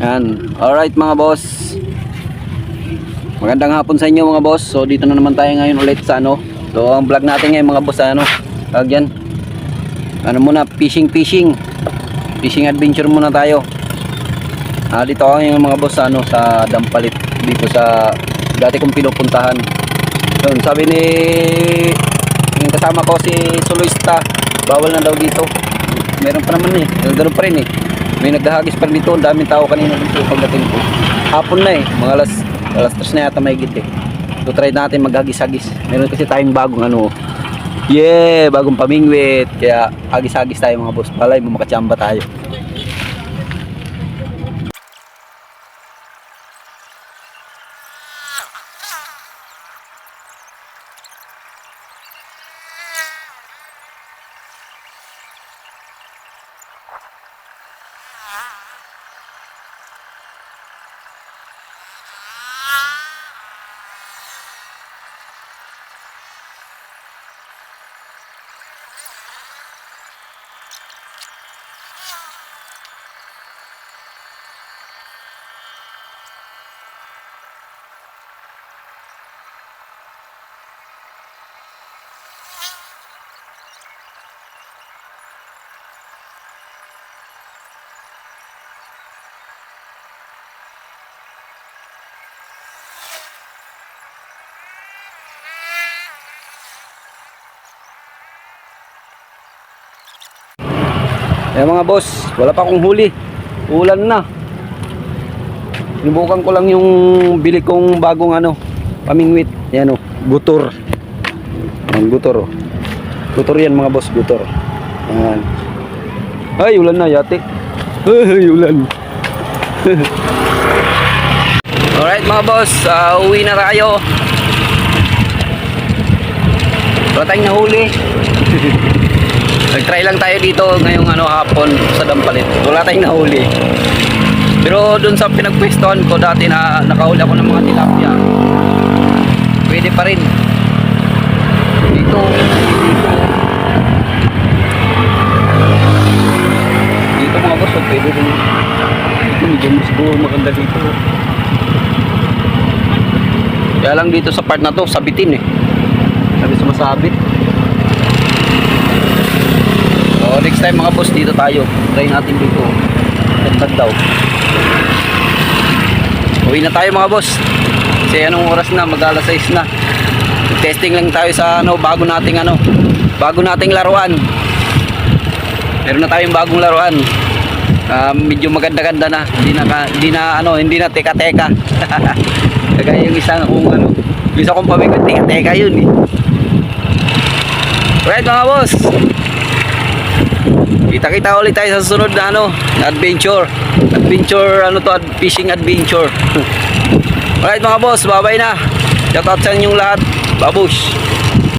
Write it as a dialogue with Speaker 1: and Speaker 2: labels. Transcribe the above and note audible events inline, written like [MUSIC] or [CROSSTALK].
Speaker 1: Yan. Alright mga boss. Magandang hapon sa inyo mga boss. So dito na naman tayo ngayon ulit sa ano. So ang vlog natin ngayon mga boss sa ano. Tawag yan. Ano muna, fishing fishing. Fishing adventure muna tayo. Ah, dito ako yung mga boss sa ano sa Dampalit dito sa dati kong pinupuntahan. Yun, sabi ni yung kasama ko si Soloista, bawal na daw dito. Meron pa naman eh, ganoon pa rin eh. May naghahagis pa dito, ang daming tao kanina dito pagdating ko. Hapon na eh, mga alas, alas 3 na yata may eh. So try natin maghagis-hagis. Meron kasi tayong bagong ano, yeah, bagong pamingwit. Kaya hagis-hagis tayo mga boss. Palay mo makachamba tayo. Eh mga boss, wala pa akong huli. Ulan na. Sinubukan ko lang yung bili kong bagong ano, pamingwit. Yan o, gutor. Yan, gutor o. Gutor yan mga boss, gutor. Yan. Ay, ulan na yate. Ay, ulan. [LAUGHS] Alright mga boss, ah, uwi na tayo. Wala tayong nahuli. [LAUGHS] Nag-try lang tayo dito ngayong ano hapon sa Dampalit. Wala tayong nahuli. Pero doon sa pinagpwestohan ko dati na nakahuli ako ng mga tilapia. Pwede pa rin. Dito. Dito mga boss, oh, pwede rin. Dito medyo siguro maganda dito. Kaya lang dito sa part na to, sabitin eh. Sabi sumasabit. Time mga boss dito tayo. Try natin dito. Ganda daw. Uwi na tayo mga boss. Kasi anong oras na? Mag alas 6 na. Testing lang tayo sa ano, bago nating ano, bago nating laruan. Meron na tayong bagong laruan. Ah, medyo maganda-ganda na. Hindi na hindi na ano, hindi na teka-teka. [LAUGHS] Kagaya yung isang kung ano, yung isa kong pamigod, teka-teka yun eh. Right mga boss. Kita-kita ulit tayo sa susunod na ano, adventure. Adventure, ano to, ad- fishing adventure. [LAUGHS] Alright mga boss, bye-bye na. Shout out sa inyong lahat. Babush.